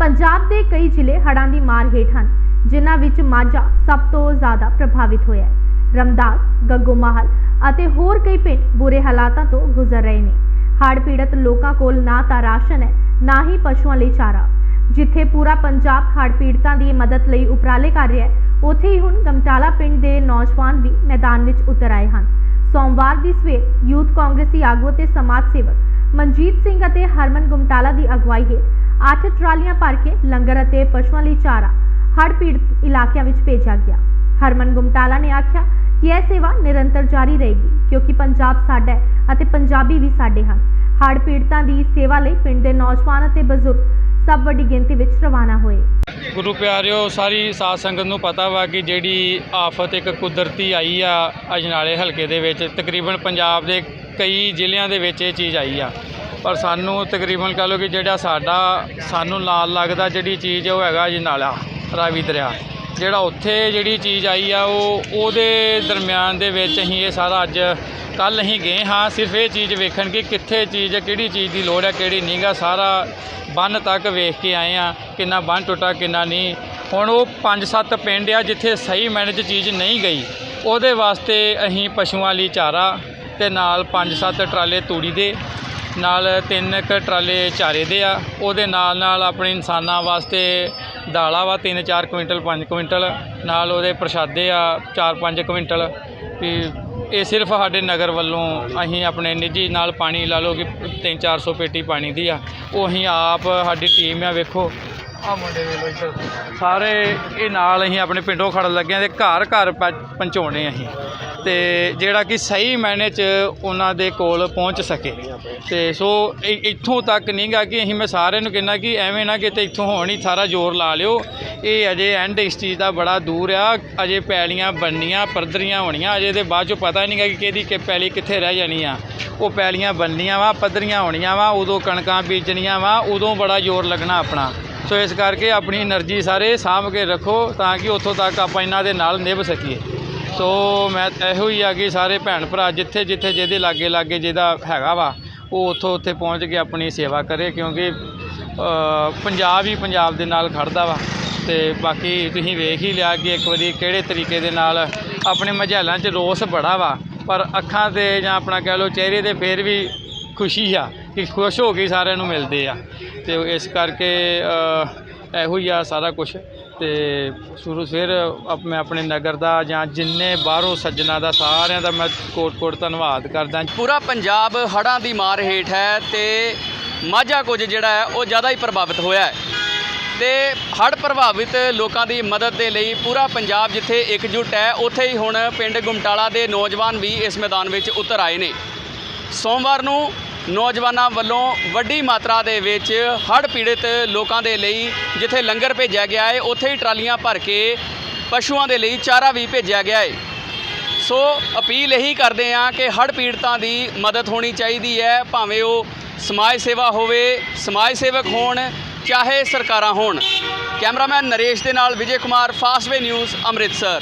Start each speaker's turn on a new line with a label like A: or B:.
A: ਪੰਜਾਬ ਦੇ ਕਈ ਜ਼ਿਲ੍ਹੇ ਹੜ੍ਹਾਂ ਦੀ ਮਾਰ ਹੇਠ ਹਨ, ਜਿਨ੍ਹਾਂ ਵਿੱਚ ਮਾਝਾ ਸਭ ਤੋਂ ਜ਼ਿਆਦਾ ਪ੍ਰਭਾਵਿਤ ਹੋਇਆ ਹੈ। ਰਮਦਾਸ ਗੱਗੋਮਾਹਲ ਅਤੇ ਹੋਰ ਕਈ ਪਿੰਡ ਬੁਰੇ ਹਾਲਾਤਾਂ ਤੋਂ ਗੁਜ਼ਰ ਰਹੇ ਨੇ। ਹੜ੍ਹ ਪੀੜਤ ਲੋਕਾਂ ਕੋਲ ਨਾ ਤਾਂ ਰਾਸ਼ਨ ਹੈ, ਨਾ ਹੀ ਪਸ਼ੂਆਂ ਲਈ ਚਾਰਾ। ਜਿੱਥੇ ਪੂਰਾ ਪੰਜਾਬ ਹੜ੍ਹ ਪੀੜਤਾਂ ਦੀ ਮਦਦ ਲਈ ਉਪਰਾਲੇ ਕਰ ਰਿਹਾ ਹੈ, ਉੱਥੇ ਹੀ ਹੁਣ ਗਮਟਾਲਾ ਪਿੰਡ ਦੇ ਨੌਜਵਾਨ ਵੀ ਮੈਦਾਨ ਵਿੱਚ ਉਤਰ ਆਏ ਹਨ। ਸੋਮਵਾਰ ਦੀ ਸਵੇਰ ਯੂਥ ਕਾਂਗਰਸੀ ਆਗੂ ਤੇ ਸਮਾਜ ਸੇਵਕ ਮਨਜੀਤ ਸਿੰਘ ਅਤੇ ਹਰਮਨ ਗੁਮਟਾਲਾ ਦੀ ਅਗਵਾਈ ਹੇਠ ਅੱਠ ਟਰਾਲੀਆਂ ਭਰ ਕੇ ਲੰਗਰ ਅਤੇ ਪਸ਼ੂਆਂ ਲਈ ਚਾਰਾ ਹੜ੍ਹ ਪੀੜਤ ਇਲਾਕਿਆਂ ਵਿੱਚ ਭੇਜਿਆ ਗਿਆ। ਹਰਮਨ ਗੁਮਟਾਲਾ ਨੇ ਆਖਿਆ ਕਿ ਇਹ ਸੇਵਾ ਨਿਰੰਤਰ ਜਾਰੀ ਰਹੇਗੀ, ਕਿਉਂਕਿ ਪੰਜਾਬ ਸਾਡਾ ਹੈ ਅਤੇ ਪੰਜਾਬੀ ਵੀ ਸਾਡੇ ਹਨ। ਹੜ੍ਹ ਪੀੜਤਾਂ ਦੀ ਸੇਵਾ ਲਈ ਪਿੰਡ ਦੇ ਨੌਜਵਾਨ ਅਤੇ ਬਜ਼ੁਰਗ ਸਭ ਵੱਡੀ ਗਿਣਤੀ ਵਿੱਚ ਰਵਾਨਾ ਹੋਏ।
B: ਗੁਰੂ ਪਿਆਰਿਓ, ਸਾਰੀ ਸਾਧ ਸੰਗਤ ਨੂੰ ਪਤਾ ਵਾ ਕਿ ਜਿਹੜੀ ਆਫਤ ਇੱਕ ਕੁਦਰਤੀ ਆਈ ਆ ਅਜਨਾਲੇ ਹਲਕੇ ਦੇ ਵਿੱਚ, ਤਕਰੀਬਨ ਪੰਜਾਬ ਦੇ ਕਈ ਜ਼ਿਲ੍ਹਿਆਂ ਦੇ ਵਿੱਚ ਇਹ ਚੀਜ਼ ਆਈ ਆ। ਪਰ ਸਾਨੂੰ ਤਕਰੀਬਨ ਕਹ ਲਓ ਕਿ ਜਿਹੜਾ ਸਾਡਾ, ਸਾਨੂੰ ਨਾਲ ਲੱਗਦਾ ਜਿਹੜੀ ਚੀਜ਼ ਉਹ ਹੈਗਾ ਅਜਨਾਲਾ ਰਾਵੀ ਦਰਿਆ। ਜਿਹੜਾ ਉੱਥੇ ਜਿਹੜੀ ਚੀਜ਼ ਆਈ ਆ, ਉਹ ਉਹਦੇ ਦਰਮਿਆਨ ਦੇ ਵਿੱਚ ਅਸੀਂ ਇਹ ਸਾਰਾ ਅੱਜ ਕੱਲ ਅਸੀਂ ਗਏ ਹਾਂ, ਸਿਰਫ ਇਹ ਚੀਜ਼ ਵੇਖਣ ਕਿ ਕਿੱਥੇ ਚੀਜ਼, ਕਿਹੜੀ ਚੀਜ਼ ਦੀ ਲੋੜ ਹੈ, ਕਿਹੜੀ ਨਹੀਂਗਾ ਸਾਰਾ ਬੰਨ ਤੱਕ ਵੇਖ ਕੇ ਆਏ ਆ ਕਿੰਨਾ ਬੰਨ ਟੁੱਟਾ, ਕਿੰਨਾ ਨਹੀਂ। ਹੁਣ ਉਹ 5-7 ਪਿੰਡ ਆ ਜਿੱਥੇ ਸਹੀ ਮੈਨੇਜ ਚੀਜ਼ ਨਹੀਂ ਗਈ। ਉਹਦੇ ਵਾਸਤੇ ਅਸੀਂ ਪਸ਼ੂਆਂ ਲਈ ਚਾਰਾ ਤੇ ਨਾਲ 5-7 ਟਰਾਲੇ ਤੂੜੀ ਦੇ ਨਾਲ ਤਿੰਨ ਕੁ ਟਰਾਲੇ ਚਾਰੇ ਦੇ ਆ। ਉਹਦੇ ਨਾਲ ਨਾਲ ਆਪਣੇ ਇਨਸਾਨਾਂ ਵਾਸਤੇ ਦਾਲਾਂ ਵਾ 3-4 ਕੁਇੰਟਲ, ਪੰਜ ਕੁਇੰਟਲ। ਨਾਲ ਉਹਦੇ ਪ੍ਰਸ਼ਾਦੇ ਆ 4-5 ਕੁਇੰਟਲ। ਵੀ ਇਹ ਸਿਰਫ ਸਾਡੇ ਨਗਰ ਵੱਲੋਂ ਅਸੀਂ ਆਪਣੇ ਨਿੱਜੀ ਨਾਲ ਪਾਣੀ ਲਾ ਲਓ ਕਿ 3-400 ਪੇਟੀ ਪਾਣੀ ਦੀ ਆ। ਉਹ ਅਸੀਂ ਆਪ ਸਾਡੀ ਟੀਮ ਆ, ਵੇਖੋ। ਆ ਮੁੰਡੇ ਵੇਲੋ ਇੱਧਰ ਸਾਰੇ। ਇਹ ਨਾਲ ਅਸੀਂ ਆਪਣੇ ਪਿੰਡੋਂ ਖੜਨ ਲੱਗੇ ਆ ਤੇ ਘਰ ਘਰ ਪਹੁੰਚਾਉਣੇ ਅਸੀਂ। ਤੇ ਜਿਹੜਾ ਕਿ ਸਹੀ ਮਾਇਨੇ 'ਚ ਉਹਨਾਂ ਦੇ ਕੋਲ ਪਹੁੰਚ ਸਕੇ। ਤੇ ਸੋ ਇ- ਇੱਥੋਂ ਤੱਕ ਨਹੀਂਗਾ ਕਿ ਅਸੀਂ ਮੈਂ ਸਾਰਿਆਂ ਨੂੰ ਕਹਿੰਦਾ ਕਿ ਐਵੇਂ ਨਾ ਕਿਤੇ ਇੱਥੋਂ ਹੋਣ ਹੀ ਸਾਰਾ ਜ਼ੋਰ ਲਾ ਲਿਓ। ਇਹ ਅਜੇ ਐਂਡ ਇਸ ਚੀਜ਼ ਦਾ ਬੜਾ ਦੂਰ ਆ। ਅਜੇ ਪੈਲੀਆਂ ਬਣਨੀਆਂ ਪਰਦਰੀਆਂ ਹੋਣੀਆਂ। ਅਜੇ ਦੇ ਬਾਅਦ ਚੋਂ ਪਤਾ ਨਹੀਂਗਾ ਕਿ ਕਿਹਦੀ ਕਿ ਪੈਲੀ ਕਿੱਥੇ ਰਹਿ ਜਾਣੀ ਆ। ਉਹ ਪੈਲੀਆਂ ਬਣਨੀਆਂ ਵਾ, ਪੱਧਰੀਆਂ ਹੋਣੀਆਂ ਵਾ, ਉਦੋਂ ਕਣਕਾਂ ਬੀਜਣੀਆਂ ਵਾ, ਉਦੋਂ ਬੜਾ ਜ਼ੋਰ ਲੱਗਣਾ ਆਪਣਾ। ਸੋ ਇਸ ਕਰਕੇ ਆਪਣੀ એનર્ਜੀ ਸਾਰੇ ਸਾਂਭ ਕੇ ਰੱਖੋ ਤਾਂ ਕਿ ਉੱਥੋਂ ਤੱਕ ਆਪਾਂ ਇਹਨਾਂ ਦੇ ਨਾਲ ਨਿਭ ਸਕੀਏ। ਸੋ ਮੈਂ ਇਹੋ ਹੀ ਆ ਕਿ ਸਾਰੇ ਭੈਣ ਭਰਾ ਜਿੱਥੇ ਜਿੱਥੇ ਜਿਹਦੇ ਲਾਗੇ ਲਾਗੇ ਜਿਹਦਾ ਹੈਗਾ ਵਾ, ਉਹ ਉੱਥੋਂ ਉੱਥੇ ਪਹੁੰਚ ਕੇ ਆਪਣੀ ਸੇਵਾ ਕਰੇ ਕਿਉਂਕਿ ਪੰਜਾਬ ਹੀ ਪੰਜਾਬ ਦੇ ਨਾਲ ਖੜਦਾ ਵਾ ਤੇ ਬਾਕੀ ਤੁਸੀਂ ਵੇਖ ਹੀ ਲਿਆ ਕਿ ਇੱਕ ਵਾਰੀ ਕਿਹੜੇ ਤਰੀਕੇ ਦੇ ਨਾਲ ਆਪਣੇ ਮਝੈਲਾਂ 'ਚ ਰੋਸ ਬੜਾ ਵਾ, ਪਰ ਅੱਖਾਂ ਤੇ ਜਾਂ ਆਪਣਾ ਕਹਿ ਲਓ ਚਿਹਰੇ ਤੇ ਫੇਰ ਵੀ ਖੁਸ਼ੀ ਆ ਕਿ ਖੁਸ਼ ਹੋ ਕੇ ਸਾਰਿਆਂ ਨੂੰ ਮਿਲਦੇ ਆ। ਤੇ ਇਸ ਕਰਕੇ ਇਹੋ ਹੀ ਆ ਸਾਰਾ ਕੁਝ ਤੇ ਸ਼ੁਰੂ ਫਿਰ ਆਪ- ਮੈਂ ਆਪਣੇ ਨਗਰ ਦਾ ਜਾਂ ਜਿੰਨੇ ਬਾਹਰੋਂ ਸੱਜਣਾ ਦਾ ਸਾਰਿਆਂ ਦਾ ਮੈਂ ਕੋਟ-ਕੋਟ ਧੰਨਵਾਦ ਕਰਦਾ।
C: ਪੂਰਾ ਪੰਜਾਬ ਹੜ੍ਹਾਂ ਦੀ ਮਾਰ ਹੇਠ ਹੈ ਤੇ ਮਾਝਾ ਕੁਝ ਜਿਹੜਾ ਹੈ ਉਹ ਜ਼ਿਆਦਾ ਹੀ ਪ੍ਰਭਾਵਿਤ ਹੋਇਆ ਹੈ। ਤੇ ਹੜ੍ਹ ਪ੍ਰਭਾਵਿਤ ਲੋਕਾਂ ਦੀ ਮਦਦ ਦੇ ਲਈ ਪੂਰਾ ਪੰਜਾਬ ਜਿੱਥੇ ਇਕਜੁੱਟ ਹੈ, ਉੱਥੇ ਹੀ ਹੁਣ ਪਿੰਡ ਗੁਮਟਾਲਾ ਦੇ ਨੌਜਵਾਨ ਵੀ ਇਸ ਮੈਦਾਨ ਵਿੱਚ ਉਤਰ ਆਏ ਨੇ। ਸੋਮਵਾਰ ਨੂੰ ਨੌਜਵਾਨਾਂ ਵੱਲੋਂ ਵੱਡੀ ਮਾਤਰਾ ਦੇ ਵਿੱਚ ਹੜ੍ਹ ਪੀੜਤ ਲੋਕਾਂ ਦੇ ਲਈ ਜਿੱਥੇ ਲੰਗਰ ਭੇਜਿਆ ਗਿਆ ਹੈ, ਉੱਥੇ ਹੀ ਟਰਾਲੀਆਂ ਭਰ ਕੇ ਪਸ਼ੂਆਂ ਦੇ ਲਈ ਚਾਰਾ ਵੀ ਭੇਜਿਆ ਗਿਆ ਹੈ। ਸੋ ਅਪੀਲ ਇਹੀ ਕਰਦੇ ਆ ਕਿ ਹੜ੍ਹ ਪੀੜਤਾਂ ਦੀ ਮਦਦ ਹੋਣੀ ਚਾਹੀਦੀ ਹੈ, ਭਾਵੇਂ ਉਹ ਸਮਾਜ ਸੇਵਾ ਹੋਵੇ, ਸਮਾਜ ਸੇਵਕ ਹੋਣ, ਚਾਹੇ ਸਰਕਾਰਾਂ ਹੋਣ। ਕੈਮਰਾਮੈਨ ਨਰੇਸ਼ ਦੇ ਨਾਲ ਵਿਜੇ ਕੁਮਾਰ ਫਾਸਟਵੇ ਨਿਊਜ਼ ਅੰਮ੍ਰਿਤਸਰ।